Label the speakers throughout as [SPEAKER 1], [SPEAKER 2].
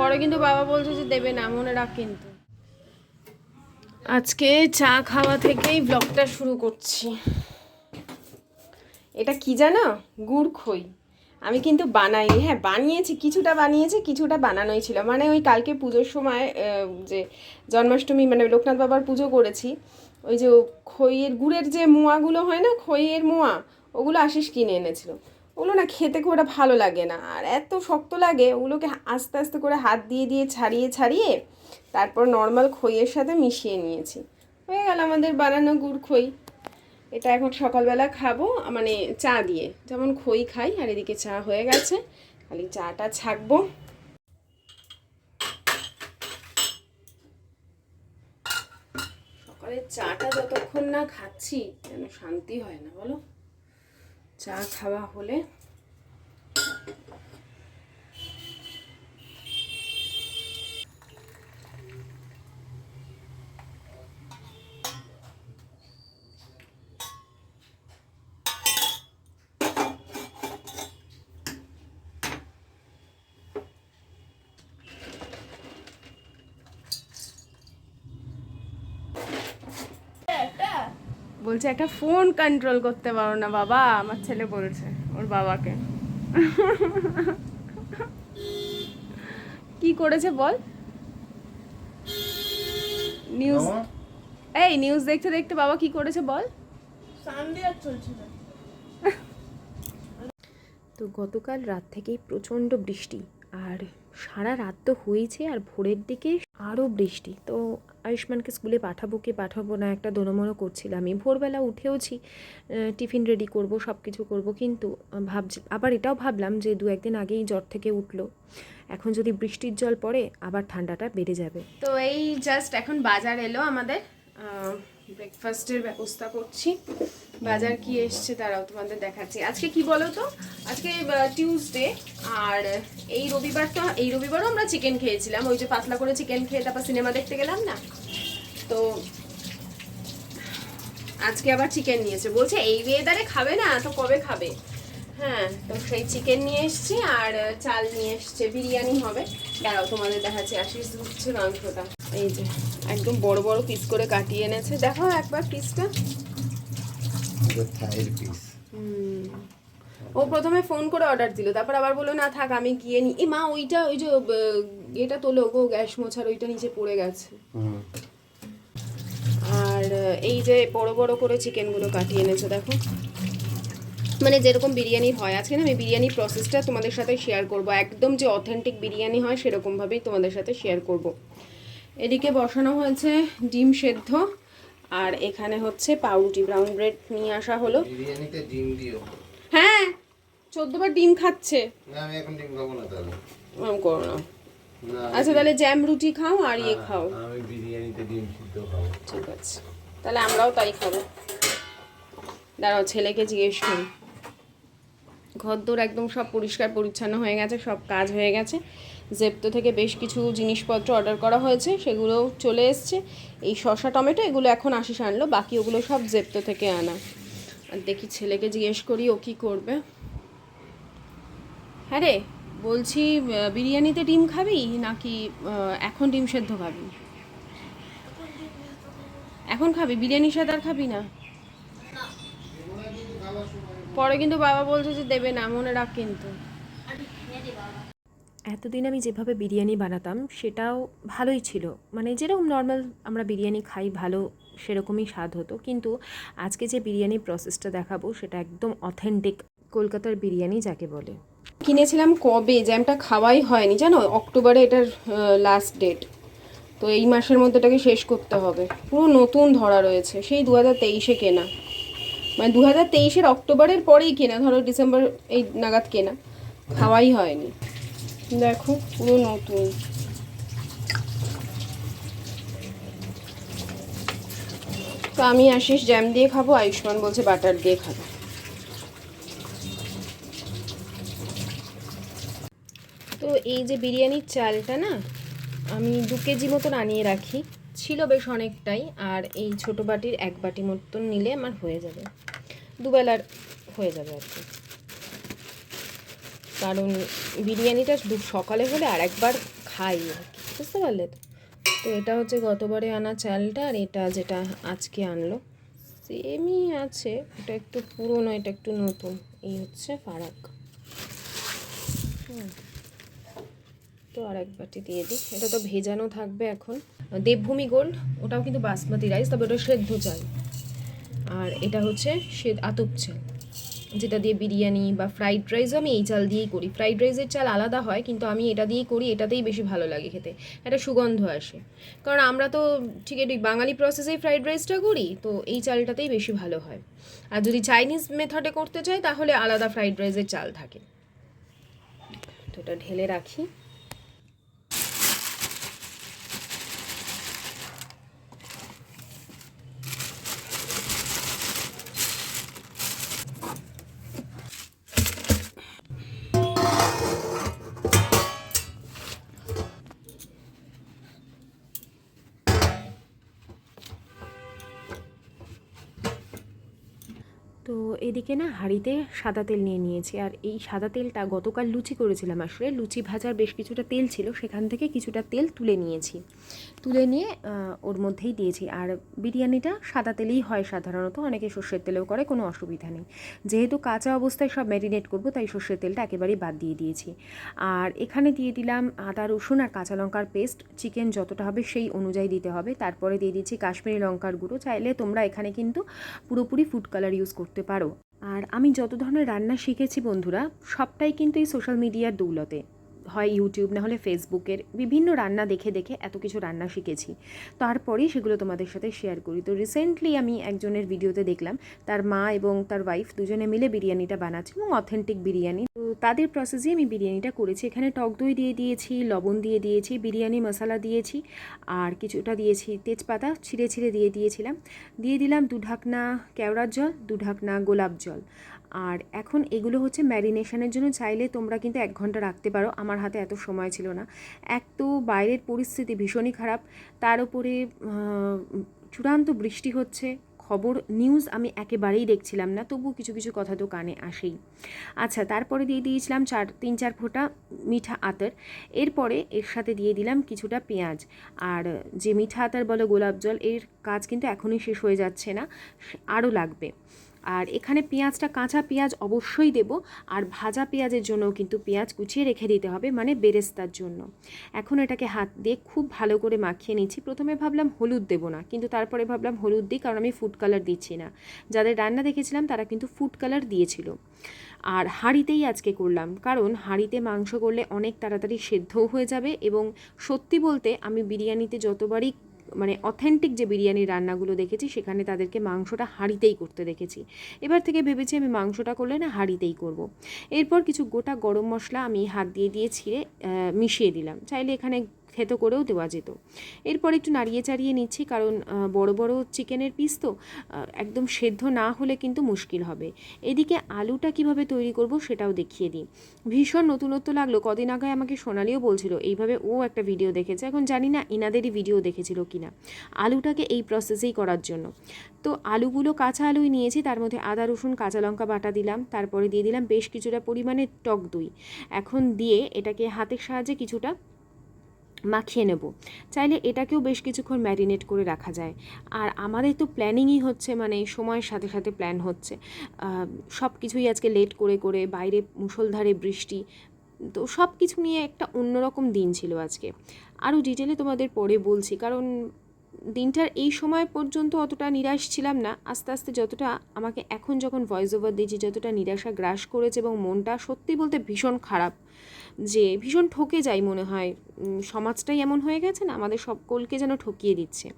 [SPEAKER 1] পরে কিন্তু বাবা বলছে যে দেবে না মনে রাখ কিন্তু। আজকে চা খাওয়া থেকেই ব্লগটা শুরু করছি। এটা কি জানো? গুড় খই। আমি কিন্তু বানাইনি হ্যাঁ বানিয়েছি কিছুটা বানিয়েছি কিছুটা বানানোই ছিল। মানে ওই কালকে পুজোর সময় যে জন্মাষ্টমী মানে লোকনাথ বাবার পুজো করেছি ওই যে খইয়ের গুড়ের যে মোয়াগুলো হয় না খইয়ের মোয়া ওগুলো আশিস কিনে এনেছিল। ওগুলো না খেতে খুব একটা ভালো লাগে না। আর এত শক্ত লাগে, ওগুলোকে আস্তে আস্তে করে হাত দিয়ে দিয়ে ছাড়িয়ে ছাড়িয়ে তারপর নর্মাল খইয়ের সাথে মিশিয়ে নিয়েছি। হয়ে গেল আমাদের বানানো গুড় খই। এটা এখন সকালবেলা খাব মানে চা দিয়ে। যেমন খই খাই, আর এদিকে চা হয়ে গেছে। খালি চাটা ছাকবো। সকালে চাটা যতক্ষণ না খাচ্ছি, যেন শান্তি হয় না, বলো? চা খাওয়া হলে বলছে একটা ফোন কন্ট্রোল করতে পারো না বাবা। আমার ছেলে বলছে ওর বাবাকে। কি করেছে বল? নিউজ এই নিউজ দেখতে দেখতে বাবা কি করেছে বল? তো গতকাল রাত থেকেই প্রচণ্ড বৃষ্টি আর সারা রাত তো হয়েছে আর ভোরের দিকে আরও বৃষ্টি। তো আয়ুষ্মানকে স্কুলে পাঠাবো কি পাঠাবো না একটা দোনমনো করছিলাম। আমি ভোরবেলা উঠেওছি টিফিন রেডি করব সব কিছু করব, কিন্তু ভাবছি, আবার এটাও ভাবলাম যে দু একদিন আগেই জ্বর থেকে উঠল। এখন যদি বৃষ্টির জল পড়ে, আবার ঠান্ডাটা বেড়ে যাবে। তো এই জাস্ট এখন বাজার এলো আমাদের ব্রেকফাস্টের ব্যবস্থা করছি। বাজার কি এসছে তারাও তোমাদের দেখাচ্ছি। আজকে কি বলো তো আজকে টিউসডে আর এই রবিবার তো, এই রবিবারও আমরা চিকেন খেয়েছিলাম। ওই যে পাতলা করে চিকেন খেয়ে তারপর সিনেমা দেখতে গেলাম না? তো আজকে আবার চিকেন নিয়েছে। বলছে, এই ওয়েদারে খাবে না, তো কবে খাবে? হ্যাঁ তো সেই চিকেন নিয়ে এসছি আর চাল নিয়ে এসছে বিরিয়ানি হবে। দাঁড়াও তোমাদের দেখাচ্ছি আশিস ধুচ্ছে মাংসটা। এই যে একদম বড় বড় পিস করে কাটিয়ে এনেছে। দেখো একবার পিসটা
[SPEAKER 2] থাইয়ের পিস
[SPEAKER 1] হুম। ও প্রথমে ফোন করে অর্ডার দিল তারপর আবার বলল না থাক আমি গিয়ে নি এ মা ওইটা ওই যে এটা তোলো গো গ্যাস মোছার ওইটা নিচে পড়ে গেছে। আর এই যে বড় বড় করে চিকেনগুলো কাটিয়ে এনেছে দেখো। মানে যেরকম বিরিয়ানি হয় আজকে না আমি বিরিয়ানি প্রসেসটা তোমাদের সাথে শেয়ার করব। একদম যে অথেন্টিক বিরিয়ানি হয় সেরকমভাবেই তোমাদের সাথে শেয়ার করব। এদিকে বসানো হয়েছে ডিম সেদ্ধ আর এখানে হচ্ছে পাউরুটি ব্রাউন ব্রেড নিয়ে আসা হলো।
[SPEAKER 2] বিরিয়ানিতে ডিম দিও।
[SPEAKER 1] হ্যাঁ চোদ্দবার ডিম খাচ্ছে।
[SPEAKER 2] না আমি এখন ডিম খাব না তাহলে।
[SPEAKER 1] করো না।
[SPEAKER 2] না
[SPEAKER 1] আচ্ছা তাহলে জ্যাম রুটি খাও আর ইয়ে খাও।
[SPEAKER 2] আমি বিরিয়ানিতে ডিম সিদ্ধ খাব।
[SPEAKER 1] ঠিক আছে। তাহলে আমরাও তাই খাব। দাঁড়াও ছেলেকে জিজ্ঞেস করি। ঘরদোর একদম সব পরিষ্কার পরিচ্ছন্ন হয়ে গেছে, সব কাজ হয়ে গেছে। জেপ্তো থেকে বেশ কিছু জিনিসপত্র অর্ডার করা হয়েছে সেগুলো চলে এসছে। এই শসা, টমেটো এগুলো এখন আশিস আনলো, বাকি ওগুলো সব জেপ্তো থেকে আনা। আর দেখি ছেলেকে জিজ্ঞেস করি, ও কী করবে? হ্যাঁ রে, বলছি বিরিয়ানিতে ডিম খাবি নাকি এখন ডিম সেদ্ধ খাবি? এখন খাবি বিরিয়ানির সাথে আর খাবি না? পরে কিন্তু বাবা বলছে যে দেবে না মনে রাখ কিন্তু।
[SPEAKER 3] এতদিন আমি যেভাবে বিরিয়ানি বানাতাম সেটাও ভালোই ছিল। মানে যেরকম নর্মাল আমরা বিরিয়ানি খাই ভালো সেরকমই স্বাদ হতো। কিন্তু আজকে যে বিরিয়ানি প্রসেসটা দেখাবো সেটা একদম অথেন্টিক কলকাতার বিরিয়ানি যাকে বলে।
[SPEAKER 1] কিনেছিলাম কবে জ্যামটা খাওয়াই হয়নি জানো? অক্টোবরে এটার লাস্ট ডেট তো এই মাসের মধ্যে এটাকে শেষ করতে হবে। পুরো নতুন ধরা রয়েছে সেই দু হাজার তেইশে কেনা। মানে দু হাজার তেইশের অক্টোবরের পরেই কেনা ধরো ডিসেম্বর এই নাগাদ কেনা। খাওয়াই হয়নি। দেখো পুরো নতুন। তো আমি আশিস জ্যাম দিয়ে খাব আয়ুষ্মান বলছে বাটার দিয়ে খাব। তো এই যে বিরিয়ানির চালটা না আমি দু কেজি মতন আনিয়ে রাখি। ছিল বেশ অনেকটাই, আর এই ছোট বাটির এক বাটি মতন নিলে আমার হয়ে যাবে। দুবেলার হয়ে যাবে আর কি। কারণ বিরিয়ানিটা সকালে হলে আর একবার খাই আর কি, বুঝতে পারলে তো? তো এটা হচ্ছে গতবারে আনা চালটা আর এটা যেটা আজকে আনলো। সেমই আছে, এটা একটু পুরনো, এটা একটু নতুন। এই হচ্ছে ফারাক হুম। তো আর এক বাটি দিয়ে দিই। এটা তো ভেজানো থাকবে এখন। দেবভূমি গোল্ড ওটাও কিন্তু বাসমতি রাইস, তবে ওটা সেদ্ধ চাল। আর এটা হচ্ছে সে আতপ চাল। যেটা দিয়ে বিরিয়ানি বা ফ্রাইড রাইসও আমি এই চাল দিয়েই করি। ফ্রাইড রাইসের চাল আলাদা হয়, কিন্তু আমি এটা দিয়েই করি, এটাতেই বেশি ভালো লাগে খেতে। একটা সুগন্ধ আসে। কারণ আমরা তো ঠিক এটি বাঙালি প্রসেসেই ফ্রাইড রাইসটা করি, তো এই চালটাতেই বেশি ভালো হয়। আর যদি চাইনিজ মেথডে করতে চাই, তাহলে আলাদা ফ্রাইড রাইসের চাল থাকে। তো এটা ঢেলে রাখি।
[SPEAKER 3] এদিকে না হাঁড়িতে সাদা তেল নিয়ে নিয়েছি। আর এই সাদা তেলটা গতকাল লুচি করেছিলাম আসলে। লুচি ভাজার বেশ কিছুটা তেল ছিল, সেখান থেকে কিছুটা তেল তুলে নিয়েছি। তুলে নিয়ে ওর মধ্যেই দিয়েছি। আর বিরিয়ানিটা সাদা তেলেই হয় সাধারণত। অনেকে সর্ষের তেলেও করে, কোনো অসুবিধা নেই। যেহেতু কাঁচা অবস্থায় সব ম্যারিনেট করব, তাই সর্ষের তেলটা একেবারেই বাদ দিয়ে দিয়েছি। আর এখানে দিয়ে দিলাম আদা, রসুন আর কাঁচা লঙ্কার পেস্ট। চিকেন যতটা হবে সেই অনুযায়ী দিতে হবে। তারপরে দিয়ে দিচ্ছি কাশ্মীরি লঙ্কার গুঁড়ো। চাইলে তোমরা এখানে কিন্তু পুরোপুরি ফুড কালার ইউজ করতে পারো। আর আমি যত ধরনের রান্না শিখেছি বন্ধুরা, সবটাই কিন্তু এই সোশ্যাল মিডিয়ার দৌলতে। হয় ইউটিউব না হলে ফেসবুকের বিভিন্ন রান্না দেখে দেখে এত কিছু রান্না শিখেছি। তারপরেই সেগুলো তোমাদের সাথে শেয়ার করি। তো রিসেন্টলি আমি একজনের ভিডিওতে দেখলাম, তার মা এবং তার ওয়াইফ দুজনে মিলে বিরিয়ানিটা বানাচ্ছে এবং অথেন্টিক বিরিয়ানি। তাদের প্রসেসে আমি বিরিয়ানিটা করেছি। এখানে টক দই দিয়ে দিয়েছি, লবণ দিয়ে দিয়েছি, বিরিয়ানি মশলা দিয়েছি, আর কিছুটা দিয়েছি তেজপাতা, ছিঁড়ে ছিঁড়ে দিয়ে দিয়েছিলাম। দিয়ে দিলাম দু ঢাকনা কেওড়ার জল, দু ঢাকনা গোলাপ জল। আর এখন এগুলো হচ্ছে ম্যারিনেশনের জন্য। চাইলে তোমরা কিন্তু এক ঘণ্টা রাখতে পারো। আমার হাতে এত সময় ছিল না। এক তো বাইরের পরিস্থিতি ভীষণই খারাপ। তার উপরে চূড়ান্ত বৃষ্টি হচ্ছে। খবর নিউজ আমি একেবারেই দেখছিলাম না তবু কিছু কিছু কথা তো কানে আসেই। আচ্ছা তারপরে দিয়ে দিয়েছিলাম চার, তিন, চার ফোঁটা মিঠা আতর। এরপরে এর সাথে দিয়ে দিলাম কিছুটা পেঁয়াজ। আর যে মিঠা আতর বলো গোলাপ জল, এর কাজ কিন্তু এখনই শেষ হয়ে যাচ্ছে না আরও লাগবে। আর এখানে পেঁয়াজটা কাঁচা পেঁয়াজ অবশ্যই দেব, আর ভাজা পেঁয়াজের জন্যও কিন্তু পেঁয়াজ কুচিয়ে রেখে দিতে হবে মানে বেরেস্তার জন্য। এখন এটাকে হাত দিয়ে খুব ভালো করে মাখিয়ে নিচ্ছি। প্রথমে ভাবলাম হলুদ দেবো না, কিন্তু তারপরে ভাবলাম হলুদ দিই, কারণ আমি ফুড কালার দিচ্ছি না। যাদের রান্না দেখেছিলাম, তারা কিন্তু ফুড কালার দিয়েছিল। আর হাঁড়িতেই আজকে করলাম, কারণ হাঁড়িতে মাংস করলে অনেক তাড়াতাড়ি সেদ্ধও হয়ে যাবে এবং সত্যি বলতে আমি বিরিয়ানিতে যতবারই মানে অথেন্টিক যে বিরিয়ানির রান্নাগুলো দেখেছি, সেখানে তাদেরকে মাংসটা হাঁড়িতেই করতে দেখেছি এবার থেকে ভেবেছি আমি মাংসটা করলে না হাঁড়িতেই করব। এরপর কিছু গোটা গরম মশলা আমি হাত দিয়ে দিয়ে ছিঁড়ে মিশিয়ে দিলাম চাইলে এখানে থেতো করেও দেওয়া যেত। এরপর একটু নাড়িয়ে চাড়িয়ে নিচ্ছি, কারণ বড় বড় চিকেনের পিস তো একদম সেদ্ধ না হলে কিন্তু মুশকিল হবে। এদিকে আলুটা কীভাবে তৈরি করব সেটাও দেখিয়ে দিই। ভীষণ নতুনত্ব লাগল। কদিন আগে আমাকে সোনালিও বলছিল, এইভাবে ও একটা ভিডিও দেখেছে। এখন জানি না ইনাদেরই ভিডিও দেখেছিল কিনা। আলুটাকে এই প্রসেসেই করার জন্য। তো আলুগুলো কাঁচা আলুই নিয়েছি, তার মধ্যে আদা, রসুন, কাঁচা লঙ্কা বাটা দিলাম, তারপরে দিয়ে দিলাম বেশ কিছুটা পরিমাণে টক দই। এখন দিয়ে এটাকে হাতের সাহায্যে কিছুটা মাখিয়ে নেব। চাইলে এটাকেও বেশ কিছুক্ষণ ম্যারিনেট করে রাখা যায়। আর আমাদের তো প্ল্যানিংই হচ্ছে মানে সময়ের সাথে সাথে প্ল্যান হচ্ছে। সব কিছুই আজকে লেট করে করে বাইরে মুষলধারে বৃষ্টি, তো সব কিছু নিয়ে একটা অন্যরকম দিন ছিল আজকে। আরও ডিটেলে তোমাদের পরে বলছি, কারণ দিনটার এই সময় পর্যন্ত অতটা নিরাশ ছিলাম না। আস্তে আস্তে যতটা আমাকে এখন যখন ভয়েস ওভার দিয়েছি, যতটা নিরাশা গ্রাস করেছে এবং মনটা সত্যি বলতে ভীষণ খারাপ। যে ভীষণ ঠকে যাই মনে হয়। সমাজটাই এমন হয়ে গেছে না, আমাদের সকলকে যেন ঠকিয়ে দিচ্ছে।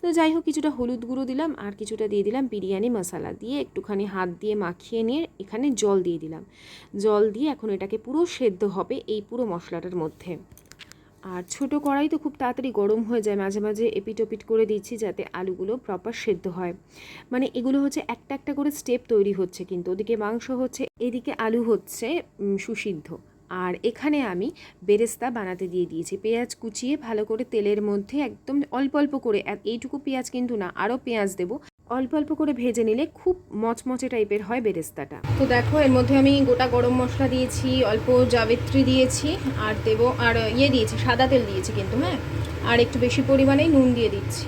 [SPEAKER 3] তো যাই হোক, কিছুটা হলুদ গুঁড়ো দিলাম আর কিছুটা দিয়ে দিলাম বিরিয়ানি মশলা দিয়ে একটুখানি হাত দিয়ে মাখিয়ে নিয়ে এখানে জল দিয়ে দিলাম। জল দিয়ে এখন এটাকে পুরো সেদ্ধ হবে এই পুরো মশলাটার মধ্যে। আর ছোটো কড়াই তো খুব তাড়াতাড়ি গরম হয়ে যায়, মাঝে মাঝে এপিট ওপিট করে দিচ্ছি যাতে আলুগুলো প্রপার সেদ্ধ হয়। মানে এগুলো হচ্ছে একটা একটা করে স্টেপ তৈরি হচ্ছে কিন্তু, ওদিকে মাংস হচ্ছে, এদিকে আলু হচ্ছে সুসিদ্ধ। আর এখানে আমি বেরেস্তা বানাতে দিয়ে দিয়েছি। পেঁয়াজ কুচিয়ে ভালো করে তেলের মধ্যে একদম অল্প অল্প করে এইটুকু পেঁয়াজ কিন্তু না, আরও পেঁয়াজ দেবো। অল্প অল্প করে ভেজে নিলে খুব মচমচে টাইপের হয় বেরেস্তাটা। তো দেখো, এর মধ্যে আমি গোটা গরম মশলা দিয়েছি, অল্প জাবিত্রী দিয়েছি, আর দেবো, আর ইয়ে দিয়েছি, সাদা তেল দিয়েছি কিন্তু হ্যাঁ? আর একটু বেশি পরিমাণেই নুন দিয়ে দিচ্ছি।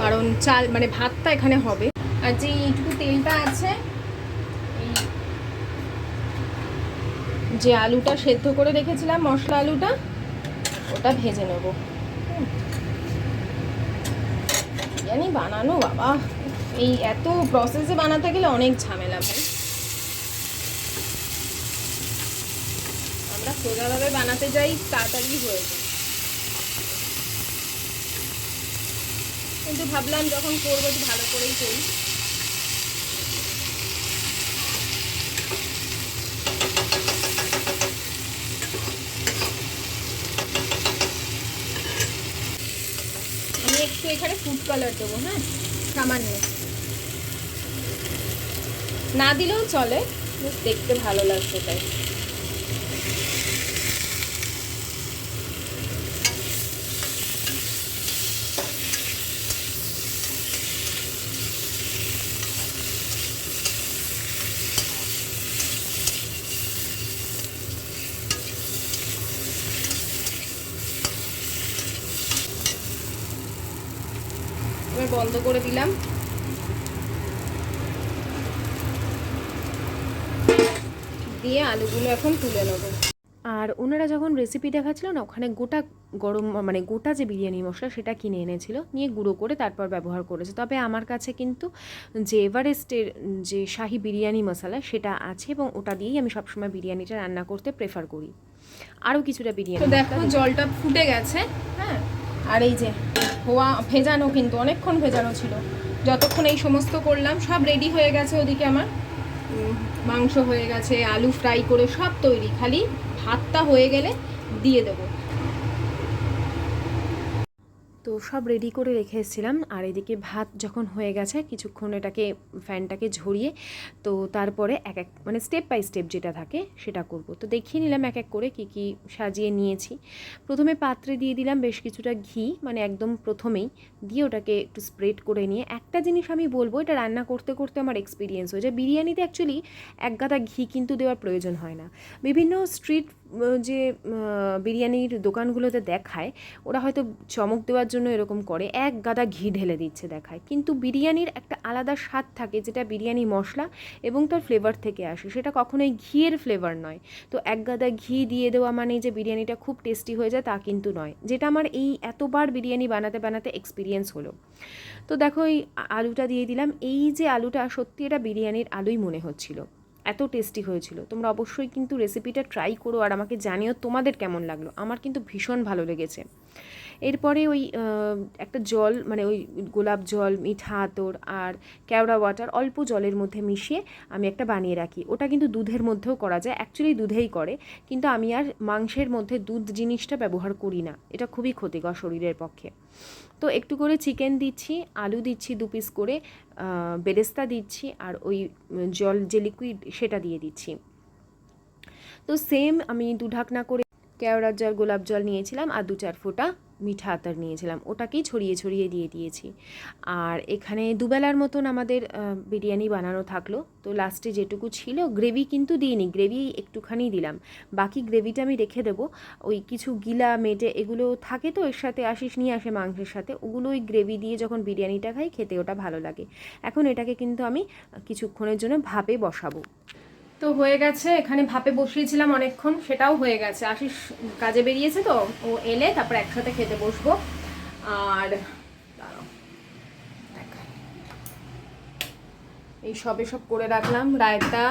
[SPEAKER 3] কারণ চাল মানে ভাতটা এখানে হবে। আর যে এইটুকু তেলটা আছে যে আলুটা সেদ্ধ করে রেখেছিলাম, মশলা আলুটা, ওটা ভেজে নেব। জানি বানানো, বাবা। এই এত প্রসেসে বানাতে গেলে অনেক ঝামেলা ভাই। আমরা সোজাভাবে বানাতে যাই, তাড়াতাড়ি হয়ে যায়। কিন্তু ভাবলাম যখন করব ভালো করেই করি আমি একটু এখানে ফুড কালার দেবো হ্যাঁ? সামান্য। না দিলেও চলে দেখতে ভালো লাগছে তাই। বন্ধ করে দিলাম। দিয়ে আলুগুলো এখন তুলে নেব। আর ওনারা যখন রেসিপি দেখাচ্ছিল না ওখানে গোটা গরম মানে গোটা যে বিরিয়ানি মশলা সেটা কিনে এনেছিল নিয়ে গুঁড়ো করে তারপর ব্যবহার করেছে। তবে আমার কাছে কিন্তু যে এভারেস্টের যে শাহি বিরিয়ানি মশলা সেটা আছে এবং ওটা দিয়েই আমি সবসময় বিরিয়ানিটা রান্না করতে প্রেফার করি। আরও কিছুটা বিরিয়ানি দেখো জলটা ফুটে গেছে হ্যাঁ? আর এই যে ধোয়া ভেজানো কিন্তু অনেকক্ষণ ভেজানো ছিল। যতক্ষণ এই সমস্ত করলাম, সব রেডি হয়ে গেছে ওদিকে আমার। মাংস হয়ে গেছে, আলু ফ্রাই করে সব তৈরি। খালি ভাতটা হয়ে গেলে দিয়ে দেবো। তো সব রেডি করে রেখে এসেছিলাম। আর এদিকে ভাত যখন হয়ে গেছে, কিছুক্ষণ এটাকে ফ্যানটাকে ঝরিয়ে, তো তারপরে এক এক মানে স্টেপ বাই স্টেপ যেটা থাকে সেটা করব। তো দেখিয়ে নিলাম এক এক করে কি কি সাজিয়ে নিয়েছি। প্রথমে পাত্রে দিয়ে দিলাম বেশ কিছুটা ঘি মানে একদম প্রথমেই। দিয়ে ওটাকে একটু স্প্রেড করে নিয়ে, একটা জিনিস আমি বলব, এটা রান্না করতে করতে আমার এক্সপিরিয়েন্স হয়েছে। বিরিয়ানিতে অ্যাকচুয়ালি এক গাদা ঘি কিন্তু দেওয়ার প্রয়োজন হয় না। বিভিন্ন স্ট্রিট যে বিরিয়ানির দোকানগুলোতে দেখায়, ওরা হয়তো চমক দেওয়ার জন্য এরকম করে, এক গাদা ঘি ঢেলে দিচ্ছে দেখায়। কিন্তু বিরিয়ানির একটা আলাদা স্বাদ থাকে, যেটা বিরিয়ানি মশলা এবং তার ফ্লেভার থেকে আসে। সেটা কখনোই ঘিয়ের ফ্লেভার নয়। তো এক গাদা ঘি দিয়ে দেওয়া মানে যে বিরিয়ানিটা খুব টেস্টি হয়ে যায়, তা কিন্তু নয়। যেটা আমার এই এতবার বিরিয়ানি বানাতে বানাতে এক্সপিরিয়েন্স হলো। তো দেখো, এই আলুটা দিয়ে দিলাম। এই যে আলুটা, সত্যি এটা বিরিয়ানির আলুই মনে হচ্ছিল। এত টেস্টি হয়েছিল। তোমরা অবশ্যই কিন্তু রেসিপিটা ট্রাই করো আর আমাকে জানিও তোমাদের কেমন লাগল। আমার কিন্তু ভীষণ ভালো লেগেছে। এরপরে ওই একটা জল মানে ওই গোলাপ জল, মিঠা আতর আর কেওড়া ওয়াটার অল্প জলের মধ্যে মিশিয়ে আমি একটা বানিয়ে রাখি। ওটা কিন্তু দুধের মধ্যেও করা যায় অ্যাকচুয়ালি দুধেই করে, কিন্তু আমি আর মাংসের মধ্যে দুধ জিনিসটা ব্যবহার করি না। এটা খুবই ক্ষতিকর শরীরের পক্ষে। তো একটু করে চিকেন দিচ্ছি, আলু দিচ্ছি দু পিস করে বেরেস্তা দিচ্ছি আর ওই জল যে লিকুইড সেটা দিয়ে দিচ্ছি। তো সেম আমি দু ঢাকনা করে কেওড়ার জল, গোলাপ জল নিয়েছিলাম আর দু চার ফোঁটা মিঠা আতর নিয়েছিলাম। ওটাকেই ছড়িয়ে ছড়িয়ে দিয়ে দিয়েছি। আর এখানে দুবেলার মতন আমাদের বিরিয়ানি বানানো থাকল। তো লাস্টে যেটুকু ছিল, গ্রেভি কিন্তু দিইনি। গ্রেভি একটুখানি দিলাম। বাকি গ্রেভিটা আমি রেখে দেবো। ওই কিছু গিলা, মেটে এগুলো থাকে তো, এর সাথে আশিস নিয়ে আসে মাংসের সাথে। ওগুলো ওই গ্রেভি দিয়ে যখন বিরিয়ানিটা খাই, খেতে ওটা ভালো লাগে। এখন এটাকে কিন্তু আমি কিছুক্ষণের জন্য ভাপে বসাবো। তো হয়ে গেছে, এখানে ভাপে বসিয়েছিলাম অনেকক্ষণ, সেটাও হয়ে গেছে। আশিস কাজে বেরিয়েছে তো, ও এলে তারপর একসাথে খেতে বসবো। আর এই সবে সব করে রাখলাম, রায়তা,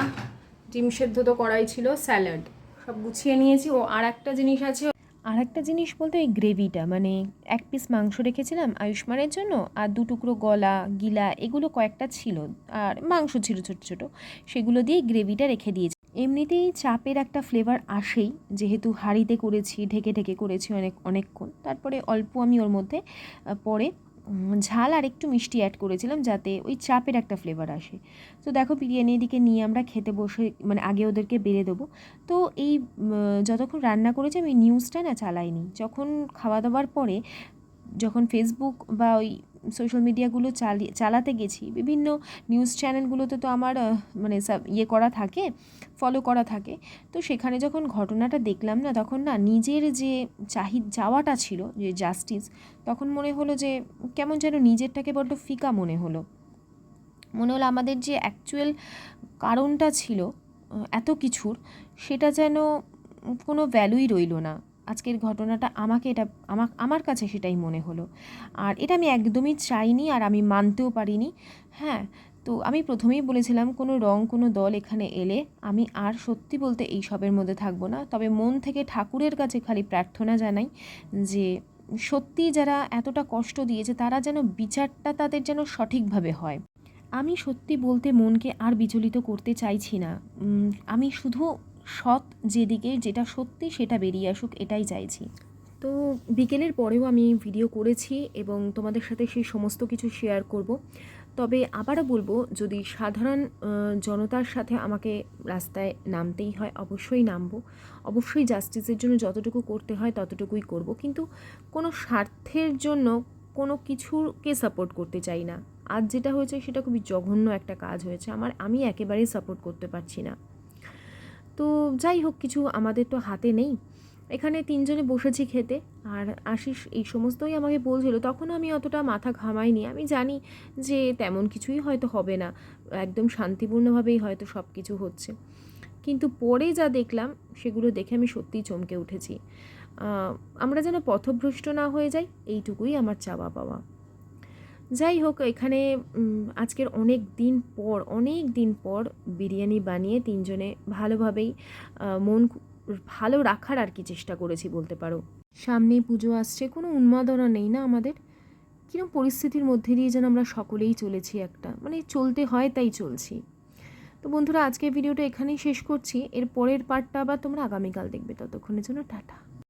[SPEAKER 3] ডিম সেদ্ধ তো করাই ছিল, স্যালাড। সব গুছিয়ে নিয়েছি, ও আর একটা জিনিস আছে আর একটা জিনিস বলতে ওই গ্রেভিটা মানে এক পিস মাংস রেখেছিলাম আয়ুষ্মানের জন্য, আর দু টুকরো গলা, গিলা, এগুলো কয়েকটা ছিল, আর মাংস ছিল ছোটো ছোটো, সেগুলো দিয়ে গ্রেভিটা রেখে দিয়েছি। এমনিতেই চাপের একটা ফ্লেভার আসেই, যেহেতু হাঁড়িতে করেছি, ঢেকে ঢেকে করেছি অনেক, অনেকক্ষণ, তারপরে অল্প আমি ওর মধ্যে পরে ঝাল আর একটু মিষ্টি অ্যাড করেছিলাম যাতে ওই চাপের একটা ফ্লেভার আসে। তো দেখো বিরিয়ানি এদিকে নিয়ে আমরা খেতে বসে মানে আগে ওদেরকে বেড়ে দেবো। তো এই যতক্ষণ রান্না করেছি আমি নিউজটা না চালাইনি। যখন খাওয়া দাওয়ার পরে, যখন ফেসবুক বা ওই
[SPEAKER 4] সোশ্যাল মিডিয়াগুলো চালিয়ে চালাতে গেছি। বিভিন্ন নিউজ চ্যানেলগুলোতে তো আমার মানে সাব ইয়ে করা থাকে ফলো করা থাকে। তো সেখানে যখন ঘটনাটা দেখলাম না, তখন না নিজের যে চাহি যাওয়াটা ছিল, যে জাস্টিস তখন মনে হলো যে কেমন যেন নিজেরটাকে বড্ড ফিকা মনে হলো। মনে হলো আমাদের যে অ্যাকচুয়াল কারণটা ছিল এত কিছুর, সেটা যেন কোনো ভ্যালুই রইল না। আজকের ঘটনাটা আমাকে এটা আমার আমার কাছে সেটাই মনে হলো। আর এটা আমি একদমই চাইনি আর আমি মানতেও পারিনি। হ্যাঁ তো আমি প্রথমেই বলেছিলাম, কোনো রং, কোনো দল এখানে এলে আমি আর সত্যি বলতে এই সবের মধ্যে থাকব না। তবে মন থেকে ঠাকুরের কাছে খালি প্রার্থনা জানাই যে, সত্যি যারা এতটা কষ্ট দিয়েছে, তারা যেন বিচারটা তাদের যেন সঠিকভাবে হয়। আমি সত্যি বলতে মনকে আর বিচলিত করতে চাইছি না। আমি শুধু সৎ যেদিকে যেটা সত্যি সেটা বেরিয়ে আসুক, এটাই চাইছি।
[SPEAKER 3] তো বিকেলের পরেও আমি ভিডিও করেছি এবং তোমাদের সাথে সেই সমস্ত কিছু শেয়ার করব। তবে আবারও বলব, যদি সাধারণ জনতার সাথে আমাকে রাস্তায় নামতেই হয়, অবশ্যই নামবো। অবশ্যই জাস্টিসের জন্য যতটুকু করতে হয় ততটুকুই করব। কিন্তু কোনো স্বার্থের জন্য কোনো কিছুকে সাপোর্ট করতে চাই না। আজ যেটা হয়েছে সেটা খুবই জঘন্য একটা কাজ হয়েছে। আমার, আমি একেবারেই সাপোর্ট করতে পারছি না। তো যাই হোক, কিছু আমাদের তো হাতে নেই। এখানে তিনজনে বসেছি খেতে, আর আশিস এই সমস্তই আমাকে বলছিল। তখন আমি অতটা মাথা ঘামাইনি। আমি জানি যে তেমন কিছুই হয়তো হবে না, একদম শান্তিপূর্ণভাবেই হয়তো সব কিছু হচ্ছে। কিন্তু পরে যা দেখলাম, সেগুলো দেখে আমি সত্যিই চমকে উঠেছি। আমরা যেন পথভ্রষ্ট না হয়ে যাই, এইটুকুই আমার চাওয়া পাওয়া। যাই হোক, এখানে আজকের অনেক দিন পর, অনেক দিন পর বিরিয়ানি বানিয়ে তিনজনে ভালোভাবেই মন ভালো রাখার আর কি চেষ্টা করেছি বলতে পারো। সামনেই পুজো আসছে, কোনো উন্মাদনা নেই না আমাদের? কিরম পরিস্থিতির মধ্যে দিয়ে যেন আমরা সকলেই চলেছি একটা মানে চলতে হয় তাই চলছি। তো বন্ধুরা, আজকের ভিডিওটা এখানেই শেষ করছি। এর পরের পার্টটা আবার তোমরা আগামীকাল দেখবে। ততক্ষণের জন্য টাটা।